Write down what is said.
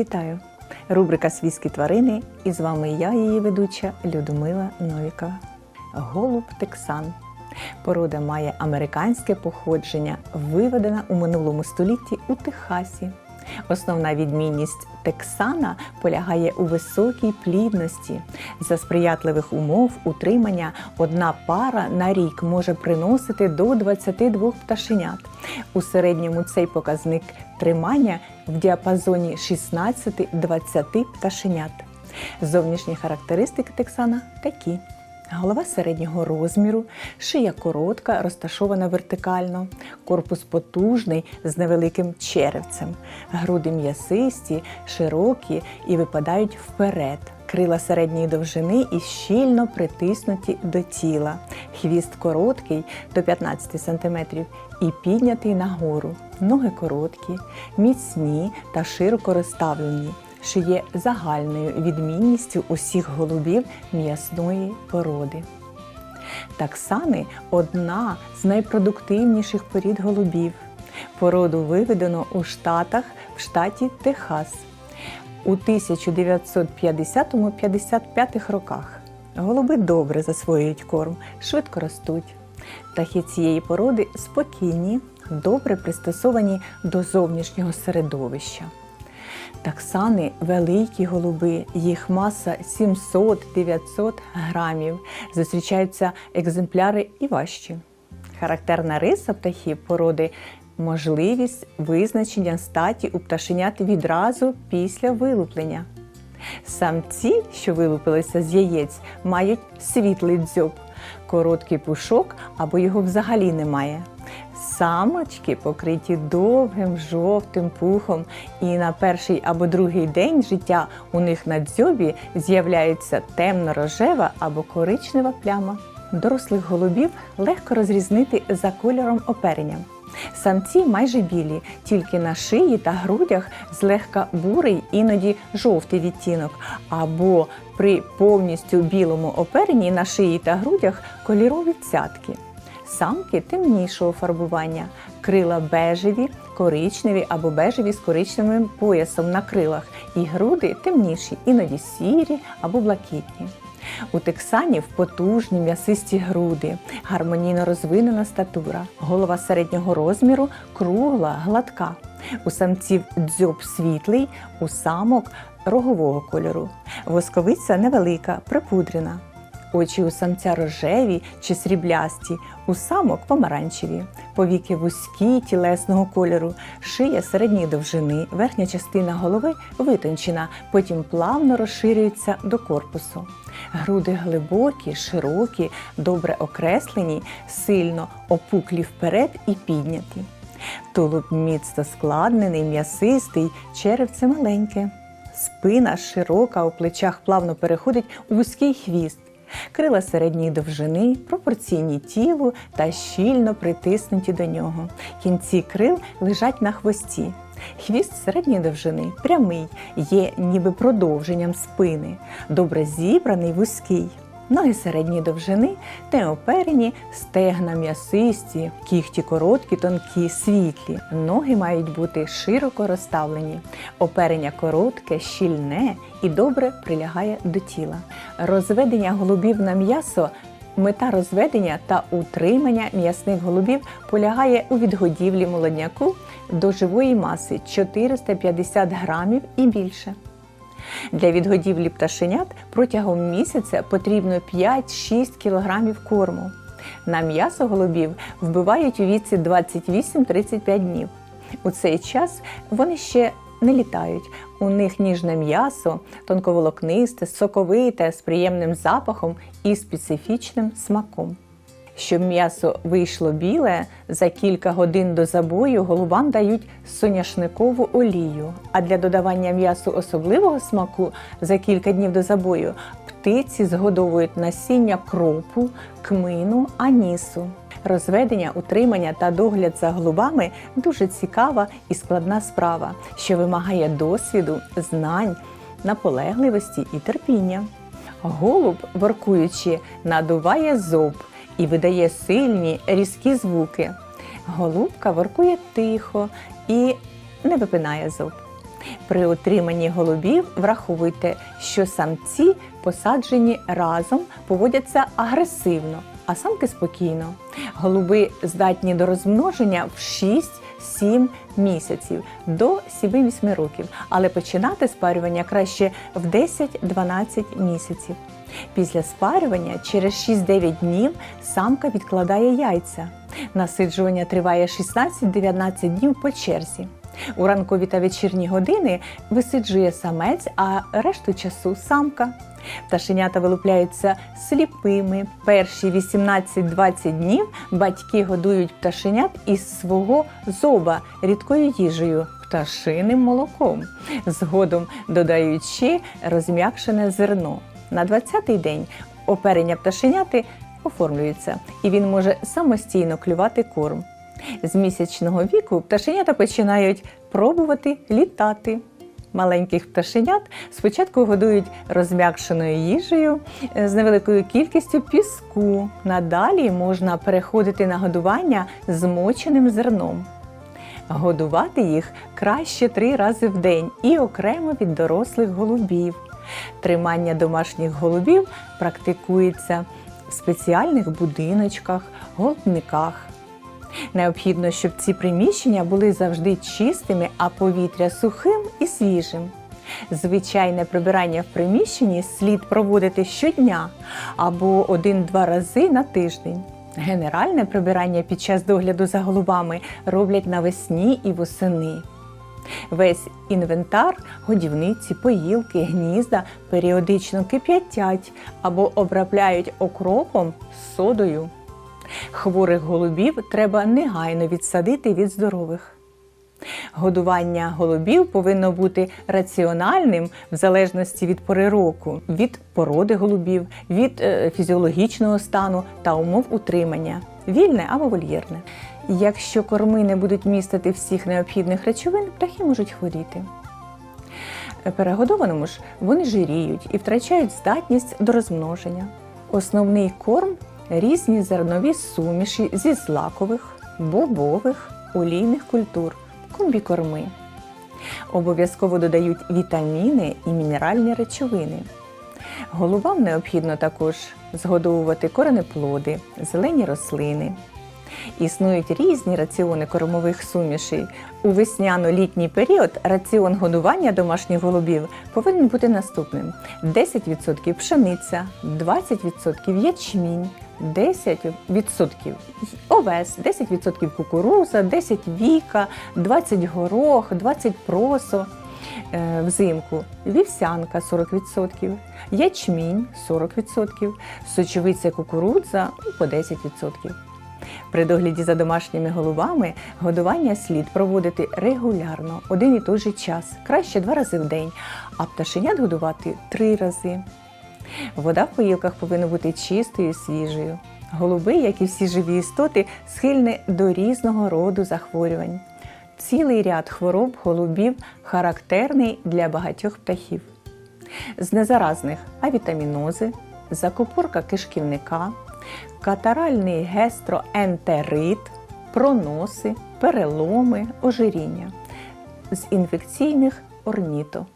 Вітаю! Рубрика Свійські тварини і з вами я, її ведуча Людмила Новікова. Голуб Тексан. Порода має американське походження, виведена у минулому столітті у Техасі. Основна відмінність Тексана полягає у високій плідності. За сприятливих умов утримання одна пара на рік може приносити до 22 пташенят. У середньому цей показник тримання в діапазоні 16-20 пташенят. Зовнішні характеристики Тексана такі. Голова середнього розміру, шия коротка, розташована вертикально, корпус потужний з невеликим черевцем, груди м'ясисті, широкі і випадають вперед. Крила середньої довжини і щільно притиснуті до тіла. Хвіст короткий до 15 см і піднятий нагору. Ноги короткі, міцні та широко розставлені що є загальною відмінністю усіх голубів м'ясної породи. Таксани одна з найпродуктивніших порід голубів. Породу виведено у Штатах в штаті Техас у 1950-55 роках. Голуби добре засвоюють корм, швидко ростуть. Птахи цієї породи спокійні, добре пристосовані до зовнішнього середовища. Таксани великі голуби, їх маса 700-900 грамів. Зустрічаються екземпляри і важчі. Характерна риса птахів породи можливість визначення статі у пташенят відразу після вилуплення. Самці, що вилупилися з яєць, мають світлий дзьоб, короткий пушок або його взагалі немає. Самочки покриті довгим жовтим пухом, і на перший або другий день життя у них на дзьобі з'являється темно-рожева або коричнева пляма. Дорослих голубів легко розрізнити за кольором оперення. Самці майже білі, тільки на шиї та грудях злегка бурий, іноді жовтий відтінок, або при повністю білому оперенні на шиї та грудях кольорові цятки. Самки темнішого фарбування, крила бежеві, коричневі або бежеві з коричневим поясом на крилах, і груди темніші, іноді сірі або блакитні. У тексанів потужні м'ясисті груди, гармонійно розвинена статура, голова середнього розміру кругла, гладка. У самців дзьоб світлий, у самок рогового кольору. Восковиця невелика, припудрена. Очі у самця рожеві чи сріблясті, у самок помаранчеві, повіки вузькі тілесного кольору, шия середньої довжини, верхня частина голови витончена, потім плавно розширюється до корпусу. Груди глибокі, широкі, добре окреслені, сильно опуклі вперед і підняті. Тулуб міцно складнений, м'ясистий, черевце маленьке. Спина широка, у плечах плавно переходить у вузький хвіст. Крила середньої довжини, пропорційні тілу та щільно притиснуті до нього. Кінці крил лежать на хвості. Хвіст середньої довжини прямий, є ніби продовженням спини, добре зібраний, вузький. Ноги середньої довжини неоперені, стегна м'ясисті, кігті короткі, тонкі, світлі. Ноги мають бути широко розставлені. Оперення коротке, щільне і добре прилягає до тіла. Розведення голубів на м'ясо. Мета розведення та утримання м'ясних голубів полягає у відгодівлі молодняку до живої маси 450 грамів і більше. Для відгодівлі пташенят протягом місяця потрібно 5-6 кг корму. На м'ясо голубів вбивають у віці 28-35 днів. У цей час вони ще не літають. У них ніжне м'ясо, тонковолокнисте, соковите, з приємним запахом і специфічним смаком. Щоб м'ясо вийшло біле, за кілька годин до забою голубам дають соняшникову олію. А для додавання м'ясу особливого смаку за кілька днів до забою птиці згодовують насіння кропу, кмину, анісу. Розведення, утримання та догляд за голубами дуже цікава і складна справа, що вимагає досвіду, знань, наполегливості і терпіння. Голуб, воркуючи, надуває зоб і видає сильні різкі звуки. Голубка воркує тихо і не випинає зуб. При утриманні голубів враховуйте, що самці посаджені разом поводяться агресивно, а самки спокійно. Голуби здатні до розмноження в 6-7 місяців до 7-8 років, але починати спарювання краще в 10-12 місяців. Після спарювання через 6-9 днів самка відкладає яйця. Насиджування триває 16-19 днів по черзі. У ранкові та вечірні години висиджує самець, а решту часу самка. Пташенята вилупляються сліпими. Перші 18-20 днів батьки годують пташенят із свого зоба рідкою їжею, пташиним молоком, згодом додаючи розм'якшене зерно. На 20-й день оперення пташеняти оформлюється, і він може самостійно клювати корм. З місячного віку пташенята починають пробувати літати. Маленьких пташенят спочатку годують розм'якшеною їжею е, з невеликою кількістю піску. Надалі можна переходити на годування змоченим зерном. Годувати їх краще три рази в день і окремо від дорослих голубів. Тримання домашніх голубів практикується в спеціальних будиночках, голубниках. Необхідно, щоб ці приміщення були завжди чистими, а повітря сухим і свіжим. Звичайне прибирання в приміщенні слід проводити щодня або один-два рази на тиждень. Генеральне прибирання під час догляду за голубами роблять навесні і восени. Весь інвентар, годівниці, поїлки, гнізда періодично кип'ятять або обробляють окропом з содою. Хворих голубів треба негайно відсадити від здорових. Годування голубів повинно бути раціональним в залежності від пори року, від породи голубів, від е, фізіологічного стану та умов утримання, вільне або вольєрне. Якщо корми не будуть містити всіх необхідних речовин, птахи можуть хворіти. Перегодованому ж вони жиріють і втрачають здатність до розмноження. Основний корм різні зернові суміші зі злакових, бобових, олійних культур, комбікорми. Обов'язково додають вітаміни і мінеральні речовини. Голубам необхідно також згодовувати коренеплоди, зелені рослини. Існують різні раціони кормових сумішей. У весняно-літній період раціон годування домашніх голубів повинен бути наступним: 10% пшениця, 20% ячмінь, 10% овес, 10% кукуруза, 10 віка, 20 горох, 20 просо. Е, Взимку вівсянка 40%, ячмінь 40%, сочовиця кукурудза по 10%. При догляді за домашніми голубами годування слід проводити регулярно, один і той же час, краще два рази в день, а пташенят годувати три рази. Вода в поїлках повинна бути чистою і свіжою. Голуби, як і всі живі істоти, схильні до різного роду захворювань. Цілий ряд хвороб голубів характерний для багатьох птахів. З незаразних авітамінози, закупорка кишківника, катаральний гестроентерит, проноси, переломи, ожиріння. З інфекційних орніто,